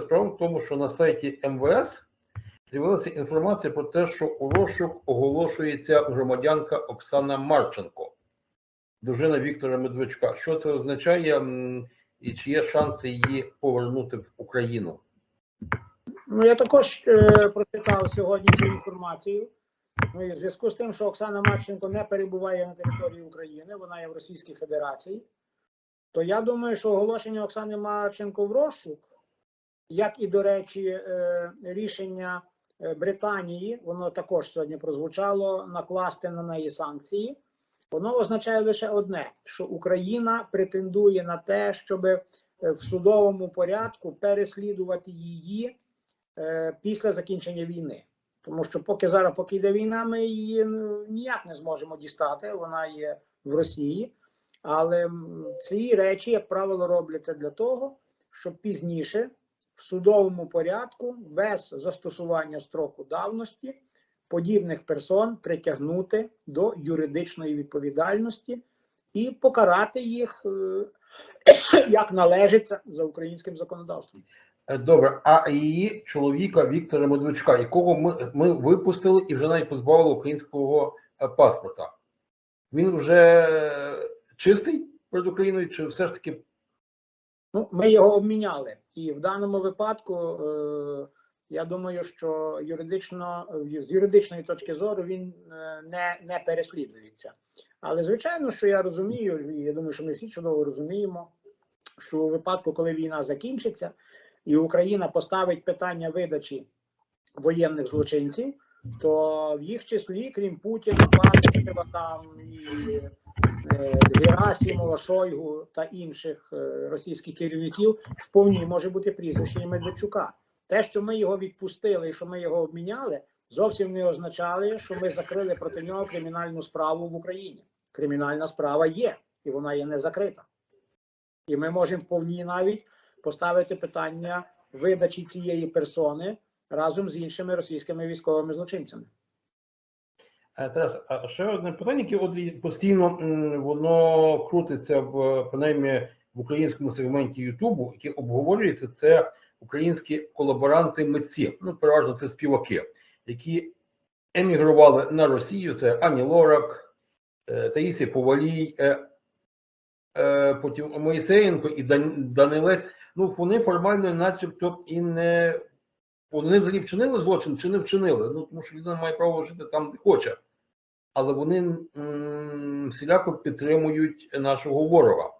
справа в тому, що на сайті МВС з'явилася інформація про те, що у розшук оголошується громадянка Оксана Марченко, дружина Віктора Медведчука. Що це означає і чи є шанси її повернути в Україну? Ну, я також е, прочитав сьогодні цю інформацію. Ну, і в зв'язку з тим, що Оксана Марченко не перебуває на території України, вона є в Російській Федерації, то я думаю, що оголошення Оксани Марченко в розшук, як і, до речі, е, рішення е, Британії, воно також сьогодні прозвучало, накласти на неї санкції, воно означає лише одне: що Україна претендує на те, щоб е, в судовому порядку переслідувати її після закінчення війни. Тому що поки зараз, поки йде війна, ми її ніяк не зможемо дістати. Вона є в Росії. Але ці речі, як правило, робляться для того, щоб пізніше судовому порядку, без застосування строку давності, подібних персон притягнути до юридичної відповідальності і покарати їх е, як належиться за українським законодавством. Е, Добре, а її чоловіка Віктора Медведчука, якого ми, ми випустили і вже навіть позбавили українського е, паспорта. Він вже чистий перед Україною, чи все ж таки Ну, ми його обміняли, і в даному випадку е, я думаю, що юридично з юридичної точки зору він е, не, не переслідується. Але звичайно, що я розумію, і я думаю, що ми всі чудово розуміємо, що у випадку, коли війна закінчиться, і Україна поставить питання видачі воєнних злочинців, то в їх числі, крім Путіна, Патрикова там і е, Герасимова, Шойгу та інших е, російських керівників вповні може бути прізвище і Медведчука. Те, що ми його відпустили і що ми його обміняли, зовсім не означає, що ми закрили проти нього кримінальну справу в Україні. Кримінальна справа є, і вона є не закрита. І ми можемо вповні навіть поставити питання видачі цієї персони разом з іншими російськими військовими злочинцями. Е, Тарас, а ще одне питання, яке от постійно воно крутиться в принаймні в українському сегменті Ютубу, яке обговорюється, це українські колаборанти митці. Ну, переважно це співаки, які емігрували на Росію. Це Ані Лорак, е, Таїсія Повалій, е, потім Моїсеєнко і Данилець. Ну, вони формально, начебто, і не вони взагалі вчинили злочин чи не вчинили. Ну тому що людина має право жити там, де хоче. Але вони всіляко підтримують нашого ворога.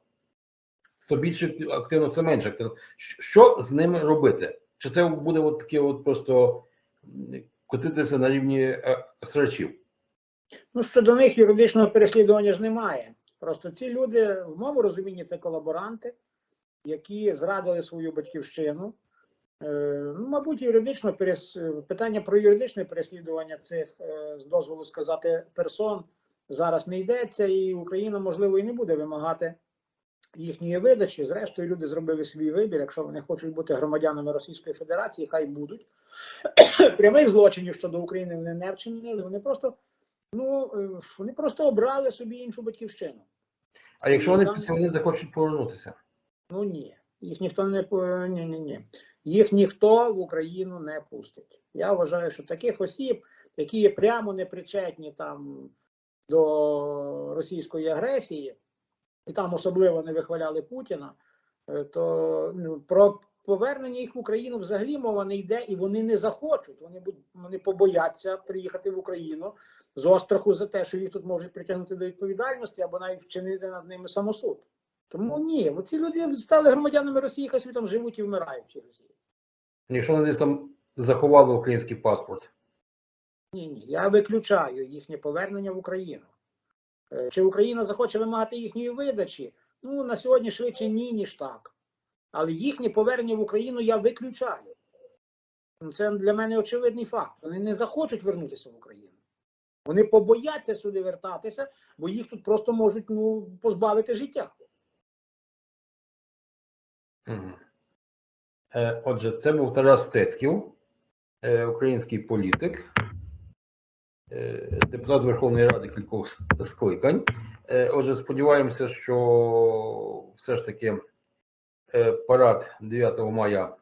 То більше активно, то менше активно. Що з ними робити? Чи це буде от таке от просто котитися на рівні е, срачів? Ну, щодо них юридичного переслідування ж немає. Просто ці люди, в моєму розумінні, це колаборанти, які зрадили свою батьківщину. Е, ну, мабуть, юридично перес... питання про юридичне переслідування цих, е, з дозволу сказати, персон зараз не йдеться, і Україна, можливо, і не буде вимагати їхньої видачі. Зрештою, люди зробили свій вибір. Якщо вони хочуть бути громадянами Російської Федерації, хай будуть. Прямих злочинів щодо України вони не вчинили. Вони просто Ну, е, вони просто обрали собі іншу батьківщину. А якщо вони Там- після війни захочуть повернутися? Ну ні, їх ніхто не ні, ні, ні. Їх ніхто в Україну не пустить. Я вважаю, що таких осіб, які є прямо не причетні там до російської агресії, і там особливо не вихваляли Путіна, е, то ну, про повернення їх в Україну взагалі мова не йде, і вони не захочуть. Вони вони побояться приїхати в Україну з остраху за те, що їх тут можуть притягнути до відповідальності або навіть вчинити над ними самосуд. Тому ні, ці люди стали громадянами Росії, хай собі там живуть і вмирають в Росії. Якщо вони там заховали український паспорт? Ні, ні, я виключаю їхнє повернення в Україну. Е, Чи Україна захоче вимагати їхньої видачі? Ну на сьогодні швидше ні, ніж так. Але їхнє повернення в Україну я виключаю. Ну, Це для мене очевидний факт. Вони не захочуть вернутися в Україну. Вони побояться сюди вертатися, бо їх тут просто можуть ну, позбавити життя. Е, Отже, це був Тарас Стецьків, е, український політик, е, депутат Верховної Ради кількох скликань. Отже, сподіваємося, що все ж таки парад 9 мая